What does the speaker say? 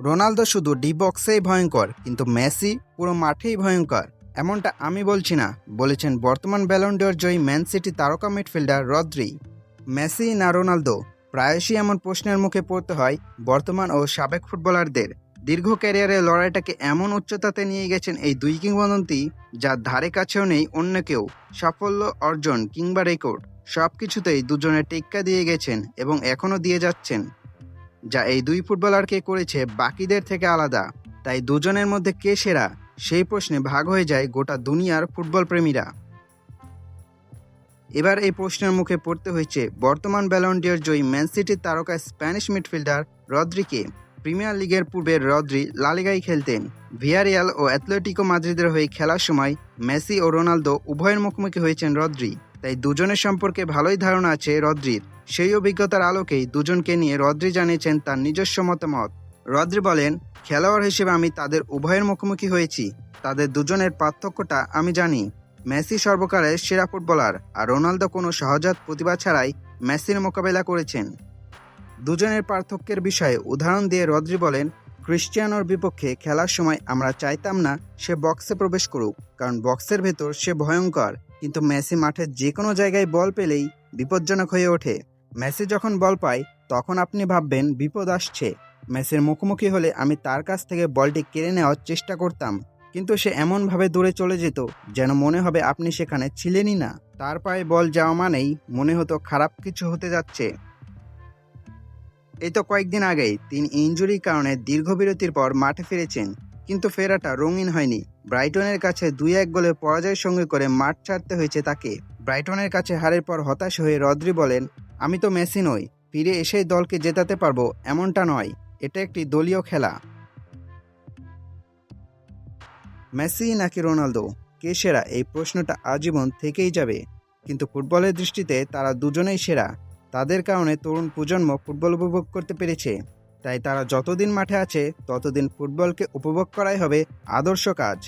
Ronaldo শুধু D বক্সেই ভয়ঙ্কর, কিন্তু মেসি পুরো মাঠেই ভয়ঙ্কর। এমনটা আমি বলছি না, বলেছেন বর্তমান ব্যালন্ডিয়র জয়ী ম্যান সিটি তারকা মিডফিল্ডার রদ্রি। মেসি না রোনালদো? প্রায়শই এমন প্রশ্নের মুখে পড়তে হয় বর্তমান ও সাবেক ফুটবলারদের। দীর্ঘ ক্যারিয়ারের লড়াইটাকে এমন উচ্চতাতে নিয়ে গেছেন এই দুই কিংবদন্তি যার ধারে কাছেও নেই অন্য কেউ। সাফল্য অর্জন কিংবা রেকর্ড সব কিছুতেই দুজনে টেক্কা দিয়ে গেছেন এবং এখনও দিয়ে যাচ্ছেন। যা এই দুই ফুটবলারকে করেছে বাকিদের থেকে আলাদা। তাই দুজনের মধ্যে কে সেরা? সেই প্রশ্নে ভাগ হয়ে যায় গোটা দুনিয়ার ফুটবল প্রেমীরা এবার এই প্রশ্নের মুখে পড়তে হয়েছে বর্তমান ব্যালন্ডিয়ার জয়ী ম্যান সিটির তারকা স্প্যানিশ মিডফিল্ডার রদ্রিকে। প্রিমিয়ার লিগের পূর্বে রদ্রি লালিগায় খেলতেন। ভিয়ারিয়াল ও অ্যাথলেটিকো মাদ্রিদের হয়ে খেলার সময় মেসি ও রোনালদো উভয়ের মুখোমুখি হয়েছেন রদ্রি। তাই দুজনের সম্পর্কে ভালোই ধারণা আছে রদ্রির। সেই অভিজ্ঞতার আলোকেই দুজনকে নিয়ে রদ্রি জানিয়েছেন তার নিজস্ব মতামত। রদ্রি বলেন, খেলোয়াড় হিসেবে আমি তাদের উভয়ের মুখোমুখি হয়েছি। তাদের দুজনের পার্থক্যটা আমি জানি। মেসি সর্বকালের সেরা ফুটবলার আর রোনালদো কোনো সহজাত প্রতিভা ছাড়াই মেসির মোকাবেলা করেছেন। দুজনের পার্থক্যের বিষয়ে উদাহরণ দিয়ে রদ্রি বলেন, ক্রিশ্চিয়ানোর বিপক্ষে খেলার সময় আমরা চাইতাম না সে বক্সে প্রবেশ করুক, কারণ বক্সের ভেতর সে ভয়ঙ্কর। কিন্তু মেসি মাঠের যে কোনো জায়গায় বল পেলেই বিপজ্জনক হয়ে ওঠে। মেসি যখন বল পায়, তখন আপনি ভাববেন বিপদ আসছে। মেসির মুখোমুখি হলে আমি তার কাছ থেকে বলটি কেড়ে নেওয়ার চেষ্টা করতাম, কিন্তু সে এমনভাবে দূরে চলে যেত যেন মনে হবে আপনি সেখানে ছিলেনই না। তার পায়ে বল যাওয়া মানেই মনে হতো খারাপ কিছু হতে যাচ্ছে। এই তো কয়েকদিন আগেই তিনি ইনজুরির কারণে দীর্ঘ বিরতির পর মাঠে ফিরেছেন। কিন্তু ফেরাটা রঙিন হয়নি। ব্রাইটনের কাছে দুই এক গোলে পরাজয়ের সঙ্গে করে মাঠ ছাড়তে হয়েছে তাকে। ব্রাইটনের কাছে হারের পর হতাশ হয়ে রদ্রি বলেন, আমি তো মেসি নই, ফিরে এসেই দলকে জেতাতে পারব, এমনটা নয়। এটা একটি দলীয় খেলা। মেসি নাকি রোনালদো? কে সেরা? এই প্রশ্নটা আজীবন থেকেই যাবে। কিন্তু ফুটবলের দৃষ্টিতে তারা দুজনেই সেরা। তাদের কারণে তরুণ প্রজন্ম ফুটবল উপভোগ করতে পেরেছে। তাই তারা যতদিন মাঠে আছে ততদিন ফুটবলকে উপভোগ করাই হবে আদর্শ কাজ।